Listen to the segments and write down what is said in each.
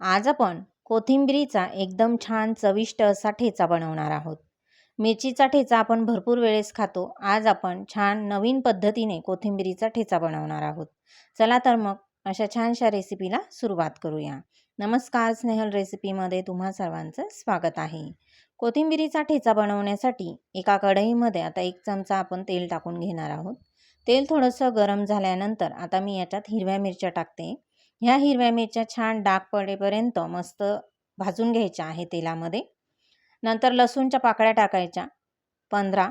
आज आपण कोथिंबिरीचा एकदम छान चविष्ट असा ठेचा बनवणार आहोत. मिरचीचा ठेचा आपण भरपूर वेळेस खातो. आज आपण छान नवीन पद्धतीने कोथिंबिरीचा ठेचा बनवणार आहोत. चला तर मग अशा छानशा रेसिपीला सुरुवात करूया. नमस्कार स्नेहल रेसिपीमध्ये तुम्हा सर्वांचं स्वागत आहे. कोथिंबिरीचा ठेचा बनवण्यासाठी एका कढईमध्ये आता एक चमचा आपण तेल टाकून घेणार आहोत. तेल थोडंसं गरम झाल्यानंतर आता मी याच्यात हिरव्या मिरच्या टाकते. ह्या हिरव्या मिरच्या छान डाग पडेपर्यंत मस्त भाजून घ्यायच्या आहे तेलामध्ये. नंतर लसूणच्या पाकळ्या टाकायच्या पंधरा.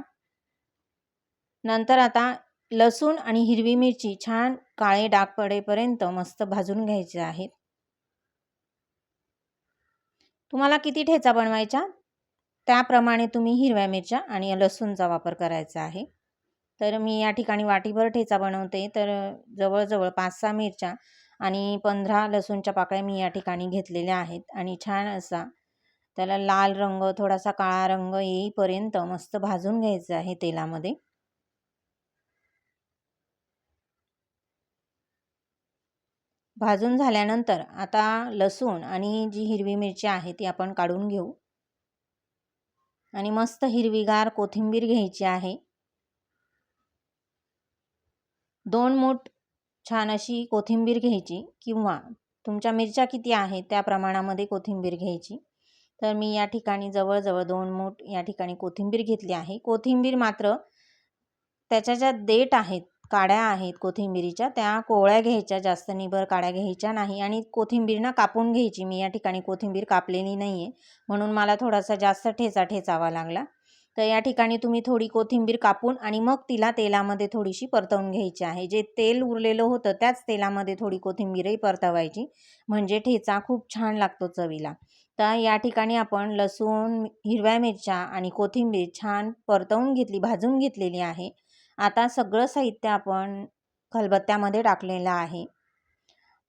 नंतर आता लसूण आणि हिरवी मिरची छान काळे डाग पडेपर्यंत मस्त भाजून घ्यायचे आहेत. तुम्हाला किती ठेचा बनवायच्या? त्याप्रमाणे तुम्ही हिरव्या मिरच्या आणि लसूणचा वापर करायचा आहे. तर मी या ठिकाणी वाटीभर ठेचा बनवते. तर जवळजवळ पाच सहा मिरच्या आणि पंधरा लसूणच्या पाकळ्या मी या ठिकाणी घेतलेल्या आहेत आणि छान असा त्याला लाल रंग थोडासा काळा रंग येईपर्यंत मस्त भाजून घ्यायचं आहे तेलामध्ये. भाजून झाल्यानंतर आता लसूण आणि जी हिरवी मिरची आहे ती आपण काढून घेऊ. आणि मस्त हिरवीगार कोथिंबीर घ्यायची आहे. दोन मूठ छान अशी कोथिंबीर घ्यायची किंवा तुमच्या मिरच्या किती आहेत त्या प्रमाणामध्ये कोथिंबीर घ्यायची. तर मी या ठिकाणी जवळजवळ दोन मूठ या ठिकाणी कोथिंबीर घेतली आहे. कोथिंबीर मात्र त्याच्या ज्या देठ आहेत काड्या आहेत कोथिंबीरीच्या त्या कोवळ्या घ्यायच्या जास्त निबर काड्या घ्यायच्या नाही आणि कोथिंबीर ना कापून घ्यायची. मी या ठिकाणी कोथिंबीर कापलेली नाही आहे म्हणून मला थोडासा जास्त ठेचा ठेचावा लागला. तर या ठिकाणी तुम्ही थोडी कोथिंबीर कापून आणि मग तिला तेलामध्ये थोडीशी परतवून घ्यायची आहे. जे तेल उरलेलं होतं त्याच तेलामध्ये थोडी कोथिंबीरही परतवायची. म्हणजे ठेचा खूप छान लागतो चवीला. तर या ठिकाणी आपण लसूण हिरव्या मिरच्या आणि कोथिंबीर छान परतवून घेतली भाजून घेतलेली आहे. आता सगळं साहित्य आपण खलबत्त्यामध्ये टाकलेलं आहे.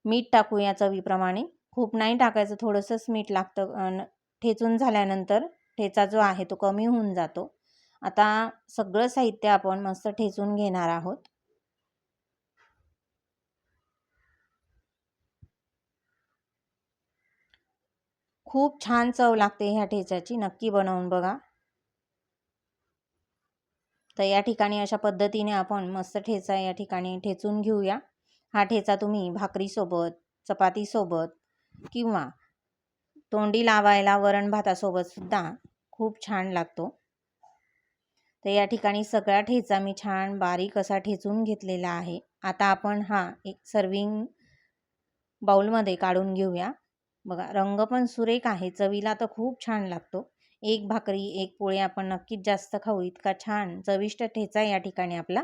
मीठ टाकूया चवीप्रमाणे. खूप नाही टाकायचं थोडंसंच मीठ लागतं. ठेचून झाल्यानंतर ठेचा जो आहे तो कमी होऊन जातो. आता सगळं साहित्य आपण मस्त ठेचून घेणार आहोत. खूप छान चव लागते ह्या ठेच्याची नक्की बनवून बघा. तर या ठिकाणी अशा पद्धतीने आपण मस्त ठेचा या ठिकाणी ठेचून घेऊया. हा ठेचा तुम्ही भाकरीसोबत चपातीसोबत किंवा तोंडी लावायला वरण भातासोबतसुद्धा खूप छान लागतो. तर या ठिकाणी सगळा ठेचा मी छान बारीक असा ठेचून घेतलेला आहे. आता आपण हा एक सर्विंग बाऊलमध्ये काढून घेऊया. बघा रंग पण सुरेख आहे चवीला तर खूप छान लागतो. एक भाकरी एक पोळी आपण नक्कीच जास्त खाऊ इतका छान चविष्ट ठेचा या ठिकाणी आपला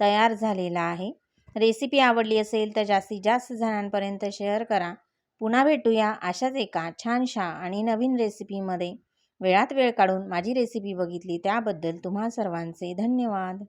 तयार झालेला आहे. रेसिपी आवडली असेल तर जास्तीत जास्त जणांपर्यंत शेअर करा. पुन्हा भेटूया अशाच एका छानशा आणि नवीन रेसिपीमध्ये वेळात वेळ काढून माझी रेसिपी बघितली त्याबद्दल तुम्हा सर्वांचे धन्यवाद.